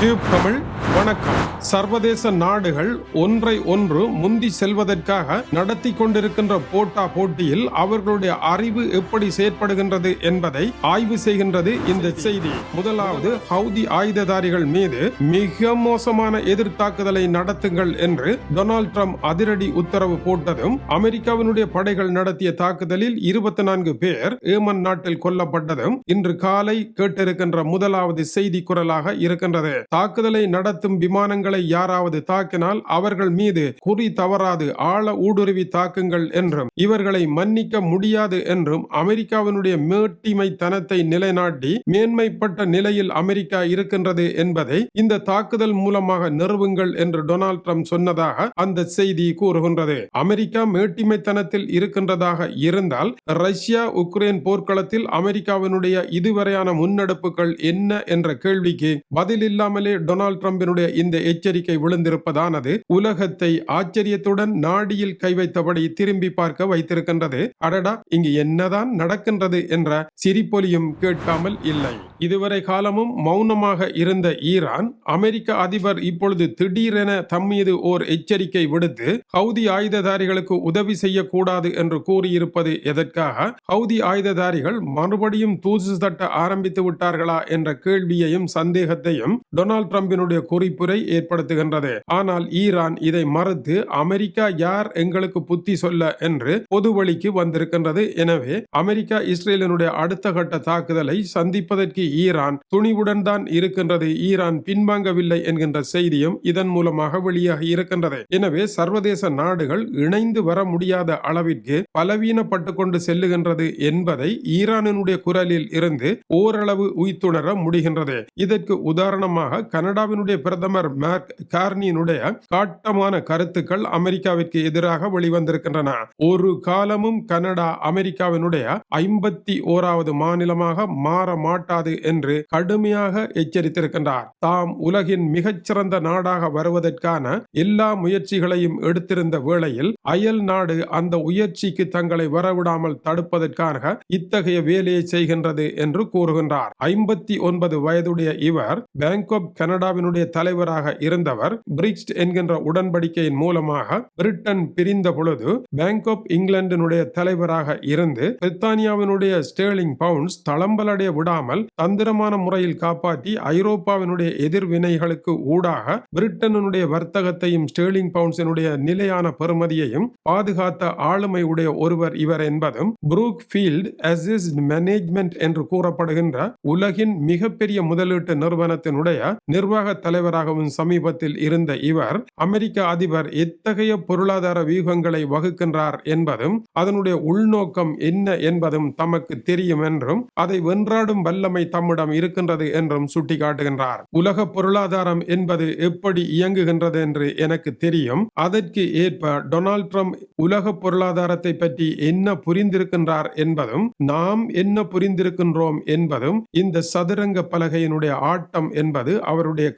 Tube Tamil வணக்கம். சர்வதேச நாடுகள் ஒன்றை ஒன்று முந்தி செல்வதற்காக நடத்தி கொண்டிருக்கின்ற போட்டா போட்டியில் அவர்களுடைய அறிவு எப்படி செயற்படுகின்றது என்பதை ஆய்வு செய்கின்றது இந்த செய்தி. முதலாவது ஹவுதி ஆயுததாரிகள் மீது மிக மோசமான எதிர்த்தாக்குதலை நடத்துங்கள் என்று டொனால்ட் ட்ரம்ப் அதிரடி உத்தரவு போட்டதும் அமெரிக்காவினுடைய படைகள் நடத்திய தாக்குதலில் இருபத்தி நான்கு பேர் ஏமன் நாட்டில் கொல்லப்பட்டதும் இன்று காலை கேட்டிருக்கின்ற முதலாவது செய்தி குரலாக இருக்கின்றது. தாக்குதலை நடத்த நடத்தும் விமானங்களை யாராவது தாக்கினால் அவர்கள் மீது குறி தவறாது ஆழ ஊடுருவி தாக்குங்கள் என்றும் இவர்களை மன்னிக்க முடியாது என்றும் அமெரிக்காவினுடைய மேட்டிமை தனத்தை நிலைநாட்டி மேன்மைப்பட்ட நிலையில் அமெரிக்கா இருக்கின்றது என்பதை இந்த தாக்குதல் மூலமாக நிறுவுங்கள் என்று டொனால்ட் ட்ரம்ப் சொன்னதாக அந்த செய்தி கூறுகின்றது. அமெரிக்கா மேட்டிமைத்தனத்தில் இருக்கின்றதாக இருந்தால் ரஷ்யா உக்ரைன் போர்க்களத்தில் அமெரிக்காவினுடைய இதுவரையான முன்னெடுப்புகள் என்ன என்ற கேள்விக்கு பதில் இல்லாமலே டொனால்ட் ட்ரம்பின் ட்ரம்பினுடைய இந்த எச்சரிக்கை விழுந்திருப்பதானது? உலகத்தை ஆச்சரியத்துடன் நாடியில் கை வைத்தபடி திரும்பி பார்க்க வைத்திருக்கின்றது. அடடா இங்கு என்னதான் நடக்கின்றது என்ற சிரிப்பொலியும் கேட்காமல் இல்லை. இதுவரை காலமும் மௌனமாக இருந்த ஈரான் அமெரிக்க அதிபர் இப்பொழுது திடீரென தம்மீது ஓர் எச்சரிக்கை விடுத்து ஹவுதி ஆயுததாரிகளுக்கு உதவி செய்யக்கூடாது என்று கூறியிருப்பது எதற்காக? ஹவுதி ஆயுததாரிகள் மறுபடியும் தூசு தட்ட ஆரம்பித்து விட்டார்களா என்ற கேள்வியையும் சந்தேகத்தையும் டொனால்ட் ட்ரம்பினுடைய குறிப்புரை ஏற்படுத்துகின்றது. ஆனால் ஈரான் இதை மறுத்து அமெரிக்கா யார் எங்களுக்கு புத்தி சொல்ல? என்று பொதுவழிக்கு வந்திருக்கின்றது. எனவே அமெரிக்கா இஸ்ரேலினுடைய அடுத்த கட்ட தாக்குதலை சந்திப்பதற்கு ஈரான் துணிவுடன் தான் இருக்கின்றது. ஈரான் பின்வாங்கவில்லை என்கின்ற செய்தியும் இதன் மூலமாக வெளியாகி இருக்கின்றது. எனவே சர்வதேச நாடுகள் இணைந்து வர முடியாத அளவிற்கு பலவீனப்பட்டு கொண்டு செல்லுகின்றது என்பதை ஈரானினுடைய குரலில் இருந்து ஓரளவு உய்த்துணர முடிகின்றது. இதற்கு உதாரணமாக கனடாவினுடைய பிரதமர் மேக் கார்னியினுடைய காட்டமான கருத்துக்கள் அமெரிக்காவிற்கு எதிராக வெளிவந்திருக்கின்றன. ஒரு காலமும் கனடா அமெரிக்காவினுடைய ஐம்பத்தி ஓராவது மாநிலமாக மாற மாட்டாது என்று கடுமையாக எச்சரித்திருக்கின்றார். தாம் உலகின் மிகச்சிறந்த நாடாக வருவதற்கான எல்லா முயற்சிகளையும் எடுத்திருந்த வேளையில் அயல் நாடு அந்த உயர்ச்சிக்கு தங்களை வரவிடாமல் தடுப்பதற்காக இத்தகைய வேலையை செய்கின்றது என்று கூறுகின்றார். ஐம்பத்தி ஒன்பது வயதுடைய இவர் பேங்காக் கனடாவினுடைய தலைவராக இருந்தவர் பிரிக்ஸ்ட் என்கின்ற உடன்படிக்கையின் மூலமாக பிரிட்டன் பிரிந்த பொழுது பேங்க் பேங்காக் இங்கிலாந்தினுடைய தலைவராக இருந்து பிரித்தானியாவினுடைய ஸ்டேர்லிங் பவுண்ட்ஸ் தளம்பலடைய விடாமல் தந்திரமான முறையில் காப்பாற்றி ஐரோப்பாவினுடைய எதிர்வினைகளுக்கு ஊடாக பிரிட்டனுடைய வர்த்தகத்தையும் ஸ்டேர்லிங் பவுண்ட்ஸினுடைய நிலையான பெறுமதியையும் பாதுகாத்த ஆளுமை உடைய ஒருவர் இவர் என்பதும் புரூக் ஃபீல்ட் அசிஸ்ட் மேனேஜ்மெண்ட் என்று கூறப்படுகின்ற உலகின் மிகப்பெரிய முதலீட்டு நிறுவனத்தினுடைய நிர்வாக தலைவர் தலைவராகவும் சமீபத்தில் இருந்த இவர் அமெரிக்க அதிபர் எத்தகைய பொருளாதார வியூகங்களை வகுக்கின்றார் என்பதும் அதனுடைய உள்நோக்கம் என்ன என்பதும் தமக்கு தெரியும் என்றும் அதை வென்றாடும் வல்லமை தம்மிடம் இருக்கின்றது என்றும் சுட்டிக்காட்டுகின்றார். உலக பொருளாதாரம் என்பது எப்படி இயங்குகின்றது என்று எனக்கு தெரியும். அதற்கு ஏற்ப டொனால்ட் ட்ரம்ப் உலக பொருளாதாரத்தை பற்றி என்ன புரிந்திருக்கின்றார் என்பதும் நாம் என்ன புரிந்திருக்கின்றோம் என்பதும் இந்த சதுரங்க பலகையினுடைய ஆட்டம் என்பது அவருடைய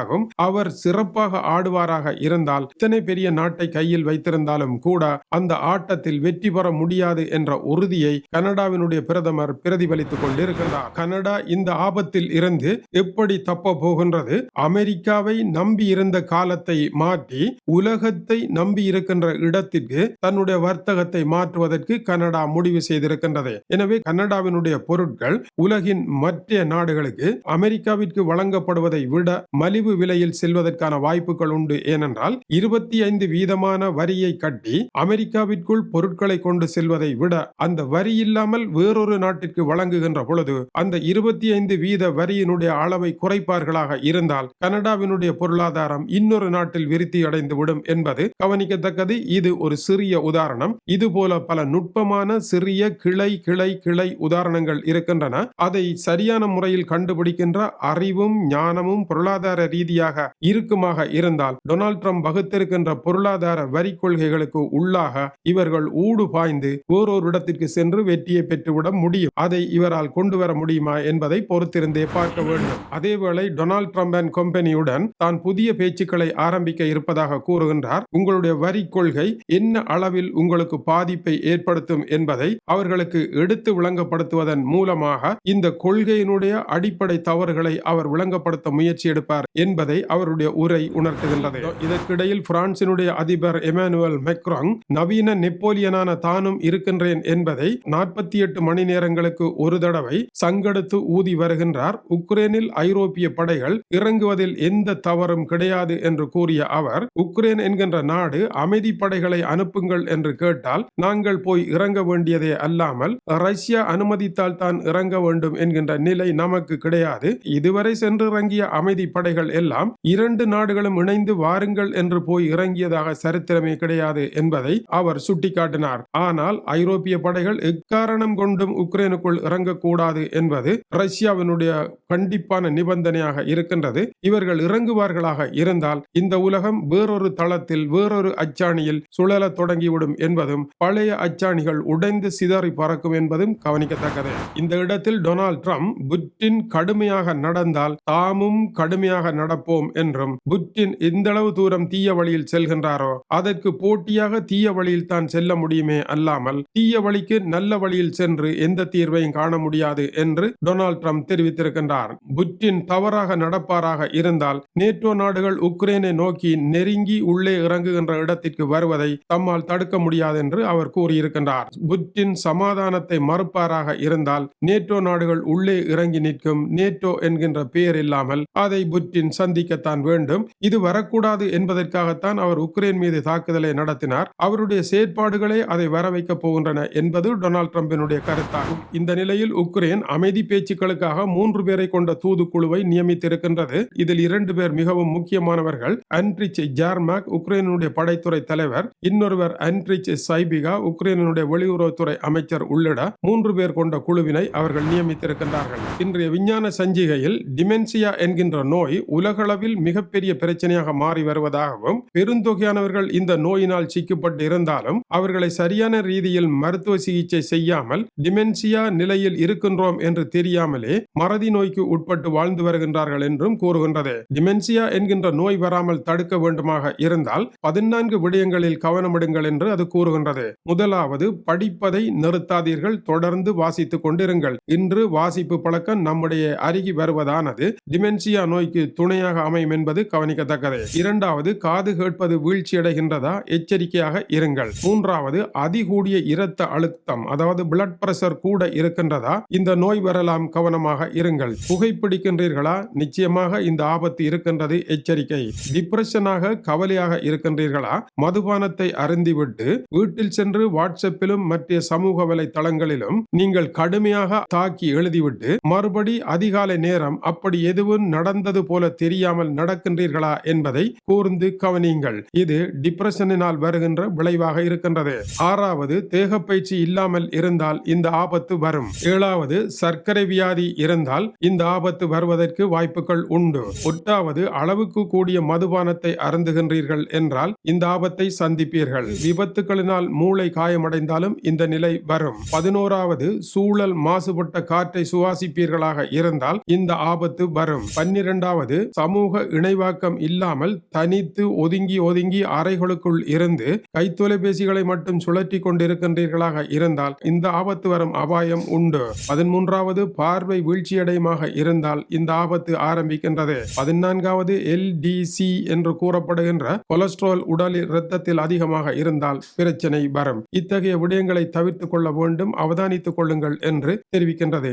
ஆகும். அவர் சிறப்பாக ஆடுவாராக இருந்தால் இத்தனை பெரிய நாட்டை கையில் வைத்திருந்தாலும் கூட அந்த ஆட்டத்தில் வெற்றி பெற முடியாது என்ற உறுதியை கனடாவினுடைய பிரதமர் பிரதிபலித்துக் கொண்டிருக்கிறார் கனடா இந்த ஆபத்தில் இருந்து எப்படி தப்ப போகின்றது? அமெரிக்காவை நம்பி இருந்த காலத்தை மாற்றி உலகத்தை நம்பி இருக்கின்ற இடத்திற்கு தன்னுடைய வர்த்தகத்தை மாற்றுவதற்கு கனடா முடிவு செய்திருக்கின்றது. எனவே கனடாவினுடைய பொருட்கள் உலகின் மற்ற நாடுகளுக்கு அமெரிக்காவிற்கு வழங்கப்படுவதை விட மலிவு விலையில் செல்வதற்கான வாய்ப்புகள் உண்டு. ஏனென்றால் இருபத்தி ஐந்து வீதமான வரியை கட்டி அமெரிக்காவிற்குள் பொருட்களை கொண்டு செல்வதை விட அந்த வரி இல்லாமல் வேறொரு நாட்டிற்கு வழங்குகின்ற பொழுது அந்த இருபத்தி ஐந்து வீத வரியினுடைய அளவை குறைப்பார்களாக இருந்தால் கனடாவினுடைய பொருளாதாரம் இன்னொரு நாட்டில் விருத்தி அடைந்து விடும் என்பது கவனிக்கத்தக்கது. இது ஒரு சிறிய உதாரணம். இது போல பல நுட்பமான சிறிய கிளை கிளை கிளை உதாரணங்கள் இருக்கின்றன. அதை சரியான முறையில் கண்டுபிடிக்கின்ற அறிவும் ஞானமும் பொருளாதார ரீதியாக இறுக்கமாக இருந்தால் டொனால்ட் ட்ரம்ப் வகுத்திருக்கின்ற பொருளாதார வரி கொள்கைகளுக்கு உள்ளாக இவர்கள் ஊடு பாய்ந்து ஓரொரு இடத்திற்கு சென்று வெற்றியை பெற்றுவிட முடியும். அதை இவரால் கொண்டு வர முடியுமா என்பதை பொறுத்திருந்தே பார்க்க வேண்டும். அதேவேளை டொனால்ட் ட்ரம்ப் அண்ட் கம்பெனியுடன் தான் புதிய பேச்சுக்களை ஆரம்பிக்க இருப்பதாக கூறுகின்றார். உங்களுடைய வரி கொள்கை என்ன அளவில் உங்களுக்கு பாதிப்பை ஏற்படுத்தும் என்பதை அவர்களுக்கு எடுத்து விளங்கப்படுத்துவதன் மூலமாக இந்த கொள்கையினுடைய அடிப்படை தவறுகளை அவர் விளங்கப்படுத்த முயற்சி எடுப்பார் என்பதை அவருடைய உரை உணர்த்துகின்றது. இதற்கிடையில் பிரான்சினுடைய அதிபர் எமானுவல் மெக்ராங் நவீன நெப்போலியனான தானும் இருக்கின்றேன் என்பதை நாற்பத்தி எட்டு மணி நேரங்களுக்கு ஒரு தடவை சங்கெடுத்து ஊதி வருகின்றார். உக்ரைனில் ஐரோப்பிய படைகள் இறங்குவதில் எந்த தவறும் கிடையாது என்று கூறிய அவர் உக்ரைன் என்கின்ற நாடு அமைதி படைகளை அனுப்புங்கள் என்று கேட்டால் நாங்கள் போய் இறங்க வேண்டியதே அல்லாமல் ரஷ்யா அனுமதித்தால் தான் இறங்க வேண்டும் என்கின்ற நிலை நமக்கு கிடையாது. இதுவரை சென்று இறங்கிய அமைதி படைகள் எல்லாம் இரண்டு நாடுகளும் இணைந்து வாருங்கள் என்று போய் இறங்கியதாக சரித்திரமே கிடையாது என்பதை அவர் சுட்டிக்காட்டினார். ஆனால் ஐரோப்பிய படைகள் எக்காரணம் கொண்டும் உக்ரைனுக்குள் இறங்கக்கூடாது என்பது ரஷ்யாவினுடைய கண்டிப்பான நிபந்தனையாக இருக்கின்றது. இவர்கள் இறங்குவார்களாக இருந்தால் இந்த உலகம் வேறொரு தளத்தில் வேறொரு அச்சாணியில் சுழலத் தொடங்கிவிடும் என்பதும் பழைய அச்சாணிகள் உடைந்து சிதறி பறக்கும் என்பதும் கவனிக்கத்தக்கது. இந்த இடத்தில் டொனால்ட் ட்ரம்ப் புட்டின் கடுமையாக நடந்தால் தாமும் கடுமையாக நடப்போம் என்றும் புத்தின் எந்தளவு தூரம் தீய வழியில் செல்கின்றாரோ அதற்கு போட்டியாக தீய வழியில் தான் செல்ல முடியுமே அல்லாமல் தீய வழிக்கு நல்ல வழியில் சென்று எந்த தீர்வையும் காண முடியாது என்று டொனால்ட் ட்ரம்ப் தெரிவித்திருக்கின்றார். புட்டின் தவறாக நடப்பாராக இருந்தால் நேட்டோ நாடுகள் உக்ரைனை நோக்கி நெருங்கி உள்ளே இறங்குகின்ற இடத்திற்கு வருவதை தம்மால் தடுக்க முடியாது என்று அவர் கூறியிருக்கின்றார். புட்டின் சமாதானத்தை மறுப்பாராக இருந்தால் நேட்டோ நாடுகள் உள்ளே இறங்கி நிற்கும் நேட்டோ என்கின்ற பெயர் இல்லாமல் அதை புட்டின் சந்திக்கத்தான் வேண்டும். இது வரக்கூடாது என்பதற்காகத்தான் அவர் உக்ரைன் மீது தாக்குதலை நடத்தினார். அவருடைய செயற்பாடுகளே அதை வர வைக்கப் போகின்றன என்பது டொனால்ட் ட்ரம்பினுடைய கருத்தாகும். இந்த நிலையில் உக்ரைன் அமைதி பேச்சுக்களுக்காக மூன்று பேரை கொண்ட தூதுக்குழுவை நியமித்திருக்கின்றது. இதில் இரண்டு பேர் மிகவும் முக்கியமானவர்கள். அன்ட்ரிச் ஜார்மாக் உக்ரைனுடைய படைத்துறை தலைவர். இன்னொருவர் அன்ட்ரிச் சைபிகா உக்ரைனுடைய வெளியுறவுத்துறை அமைச்சர் உள்ளிட மூன்று பேர் கொண்ட குழுவினை அவர்கள் நியமித்திருக்கின்றார்கள். இன்றைய விஞ்ஞான சஞ்சிகையில் டிமென்சியா என்கின்ற நோய் உலகளவில் மிகப்பெரிய பிரச்சனையாக மாறி வருவதாகவும் பெருந்தொகையானவர்கள் இந்த நோயினால் சிக்கப்பட்டு இருந்தாலும் அவர்களை சரியான ரீதியில் மருத்துவ சிகிச்சை செய்யாமல் டிமென்சியா நிலையில் இருக்கின்றோம் என்று தெரியாமலே மறதி நோய்க்கு உட்பட்டு வாழ்ந்து வருகின்றார்கள் என்றும் கூறுகின்றது. டிமென்சியா என்கின்ற நோய் வராமல் தடுக்க வேண்டுமாக இருந்தால் பதினான்கு விடயங்களில் கவனமிடுங்கள் என்று அது கூறுகின்றது. முதலாவது படிப்பதை நிறுத்தாதீர்கள் தொடர்ந்து வாசித்துக் கொண்டிருங்கள். இன்று வாசிப்பு பழக்கம் நம்முடைய அருகி வருவதானது டிமென்சியா நோய்க்கு துணையாக அமையும் என்பது கவனிக்கத்தக்கது. இரண்டாவது காது கேட்பது வீழ்ச்சியடைகின்றதா எச்சரிக்கையாக இருங்கள். மூன்றாவது அதிகூடிய இரத்த அழுத்தம் அதாவது பிளட் பிரஷர் கூட இருக்கின்றதா? இந்த நோய் வரலாம் கவனமாக இருங்கள். புகைப்பிடிக்கின்றீர்களா? நிச்சயமாக இந்த ஆபத்து இருக்கின்றது. எச்சரிக்கை. டிப்ரெஷனாக கவலையாக இருக்கின்றீர்களா? மதுபானத்தை அருந்திவிட்டு வீட்டில் சென்று வாட்ஸ்அப்பிலும் மற்ற சமூக வலைத்தளங்களிலும் நீங்கள் கடுமையாக தாக்கி எழுதிவிட்டு மறுபடி அதிகாலை நேரம் அப்படி எதுவும் நடந்தது போல தெரியாமல் நடக்கின்றீர்களா என்பதை கூர்ந்து கவனியுங்கள். இது டிப்ரெஷனினால் வருகின்ற விளைவாக இருக்கின்றது. ஆறாவது தேகப்பயிற்சி இல்லாமல் இருந்தால் இந்த ஆபத்து வரும். ஏழாவது சர்க்கரை வியாதி இருந்தால் இந்த ஆபத்து வருவதற்கு வாய்ப்புகள் உண்டு. எட்டாவது அளவுக்கு கூடிய மதுபானத்தை அருந்துகின்றீர்கள் என்றால் இந்த ஆபத்தை சந்திப்பீர்கள். விபத்துகளினால் மூளை காயமடைந்தாலும் இந்த நிலை வரும். பதினோராவது சூழல் மாசுபட்ட காற்றை சுவாசிப்பீர்களாக இருந்தால் இந்த ஆபத்து வரும். பன்னிரெண்டாவது சமூக இணைவாக்கம் இல்லாமல் தனித்து ஒதுங்கி ஒதுங்கி அறைகளுக்குள் இருந்து கைத்தொலைபேசிகளை மட்டும் சுழற்றி கொண்டிருக்கின்றீர்களாக இருந்தால் இந்த ஆபத்து வரும் அபாயம் உண்டு. பதிமூன்றாவது பார்வை வீழ்ச்சியடையமாக இருந்தால் இந்த ஆபத்து ஆரம்பிக்கின்றது. பதினான்காவது எல்டிசி என்று கூறப்படுகின்ற கொலஸ்ட்ரால் உடலில் இரத்தத்தில் அதிகமாக இருந்தால் பிரச்சனை வரும். இத்தகைய விடயங்களை தவிர்த்துக் கொள்ள வேண்டும் அவதானித்துக் கொள்ளுங்கள் என்று தெரிவிக்கின்றது.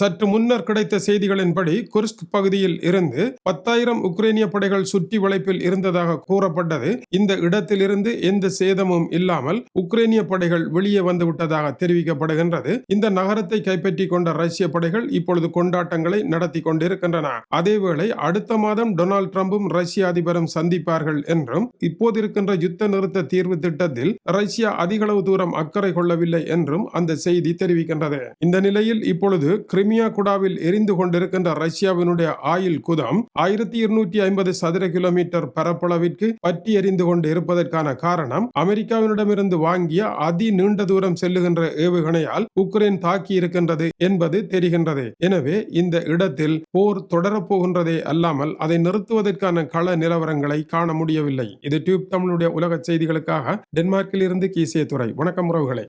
சற்று முன்னர் கிடைத்த செய்திகளின்படி குர்ஸ்க் பகுதியில் இருந்து பத்தாயிரம் உக்ரைனிய படைகள் சுற்றி வளைப்பில் இருந்ததாக கூறப்பட்டது. இந்த இடத்திலிருந்து எந்த சேதமும் இல்லாமல் உக்ரைனிய படைகள் வெளியே வந்துவிட்டதாக தெரிவிக்கப்படுகின்றது. இந்த நகரத்தை கைப்பற்றி கொண்ட ரஷ்ய படைகள் இப்பொழுது கொண்டாட்டங்களை நடத்தி கொண்டிருக்கின்றன. அதேவேளை அடுத்த மாதம் டொனால்ட் ட்ரம்பும் ரஷ்ய அதிபரும் சந்திப்பார்கள் என்றும் இப்போது இருக்கின்ற யுத்த நிறுத்த தீர்வு திட்டத்தில் ரஷ்யா அதிகளவு தூரம் அக்கறை கொள்ளவில்லை என்றும் அந்த செய்தி தெரிவிக்கின்றது. இந்த நிலையில் இப்பொழுது கிரிமியா குடாவில் எரிந்து கொண்டிருக்கின்ற ரஷ்யாவினுடைய ஆயில் குதம் ஆயிரத்தி இருநூற்றி ஐம்பது சதுர கிலோமீட்டர் பரப்பளவிற்கு பற்றி எரிந்து கொண்டு இருப்பதற்கான காரணம் அமெரிக்காவினிடமிருந்து வாங்கிய அதி நீண்ட தூரம் செல்லுகின்ற ஏவுகணையால் உக்ரைன் தாக்கி இருக்கின்றது என்பது தெரிகின்றது. எனவே இந்த இடத்தில் போர் தொடரப்போகின்றதே அல்லாமல் அதை நிறுத்துவதற்கான கள நிலவரங்களை காண முடியவில்லை. இது டியூப் தமிழுடைய உலக செய்திகளுக்காக டென்மார்க்கில் இருந்து கீசிய துறை வணக்கம் உறவுகளே.